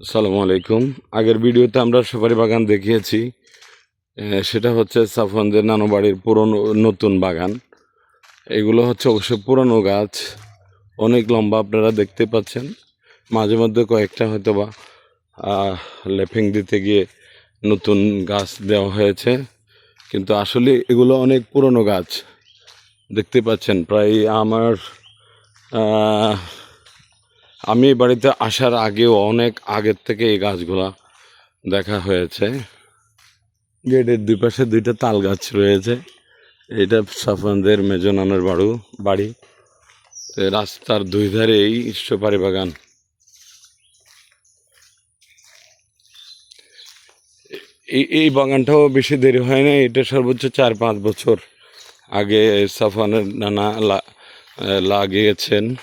আসসালামু আলাইকুম। আগের ভিডিওতে আমরা সুপারি বাগান দেখিয়েছি। সেটা হচ্ছে সাফওয়ানদের নানো বাড়ির পুরনো, নতুন বাগান। এগুলো হচ্ছে অবশ্য পুরনো গাছ। অনেক লম্বা আপনারা দেখতে পাচ্ছেন। মাঝে মধ্যে কয়েকটা হয়তো বা লেফিং দিতে গিয়ে নতুন গাছ দেওয়া হয়েছে। কিন্তু আসলে এগুলো অনেক পুরনো গাছ। দেখতে পাচ্ছেন, প্রায় আমার আমি বাড়িতে আসার আগেও অনেক আগের থেকে এই গাছগুলা দেখা হয়েছে। গেটের দুই পাশে দুইটা তাল গাছ রয়েছে। এটা সাফানদের মেজনানের বাড়ু, বাড়ি। রাস্তার দুই ধারে এই সুপারি বাগান। এই- বাগানটাও বেশি দেরি হয় না এটা সর্বোচ্চ চার পাঁচ বছর আগে সাফানের নানা লাগিয়েছেন।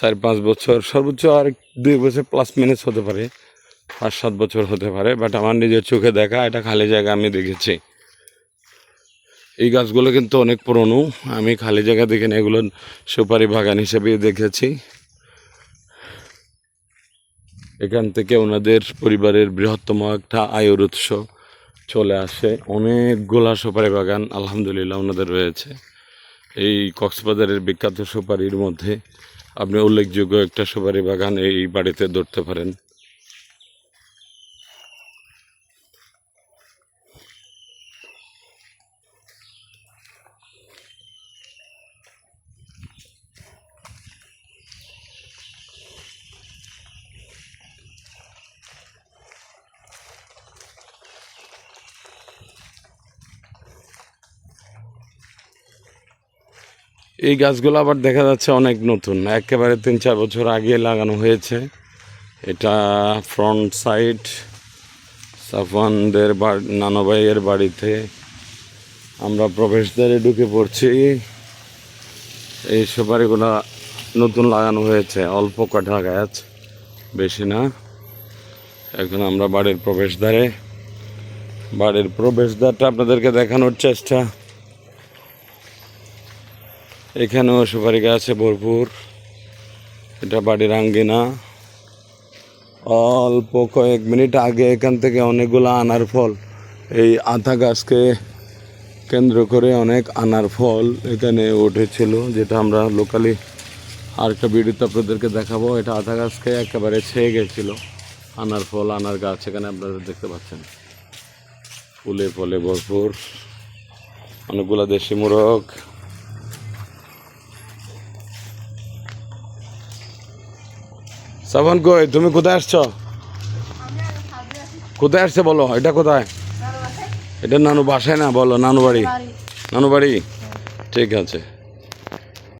চার, পাঁচ বছর, সর্বোচ্চ আর দুই বছর প্লাস মাইনাস হতে পারে। পাঁচ, সাত বছর হতে পারে বাট আমার নিজের চোখে দেখা, এটা খালি জায়গা আমি দেখেছি। এই গাছগুলো কিন্তু অনেক পুরনো, আমি খালি জায়গা দেখে না, এগুলো সুপারি বাগান হিসেবে দেখেছি। এখান থেকে ওনাদের পরিবারের বৃহত্তম একটা আয়ের উৎস চলে আসে। অনেকগুলা সুপারি বাগান আলহামদুলিল্লাহ ওনাদের রয়েছে। এই কক্সবাজারের বিখ্যাত সুপারির মধ্যে আপনি উল্লেখযোগ্য একটা সুপারি বাগান এই বাড়িতে ধরতে পারেন। এই গাছগুলো আবার দেখা যাচ্ছে অনেক নতুন। একেবারে তিন, চার বছর আগে লাগানো হয়েছে। এটা ফ্রন্ট সাইড সাফওয়ানদের বাড়ি নানা ভাইয়ের বাড়িতে আমরা প্রবেশদ্বারে ঢুকে পড়ছি। এই সুপারিগুলো নতুন লাগানো হয়েছে, অল্প কটা গাছ, বেশি না। এখন আমরা বাড়ির প্রবেশদ্বারে, বাড়ির প্রবেশদ্বারটা আপনাদেরকে দেখানোর চেষ্টা। এখানেও সুপারি গাছ আছে ভরপুর। এটা বাড়ির আঙ্গিনা। অল্প কয়েক মিনিট আগে এখান থেকে অনেকগুলো আনার ফল, এই আতা গাছকে কেন্দ্র করে অনেক আনার ফল এখানে উঠেছিল, যেটা আমরা লোকালি আরেকটা ভিডিওতে আপনাদেরকে দেখাবো। এটা আতা গাছকে একেবারে ছেয়ে গেছিল। আনার ফল, আনার গাছ এখানে আপনারা দেখতে পাচ্ছেন। ফুলে, ফলে ভরপুর। অনেকগুলো দেশি মোরগ। সাবান কই, তুমি কোথায় আসছো? কোথায় আসছে বলো, এটা কোথায়? এটা নানু বাসায় না, বলো নানু বাড়ি নানু বাড়ি ঠিক আছে।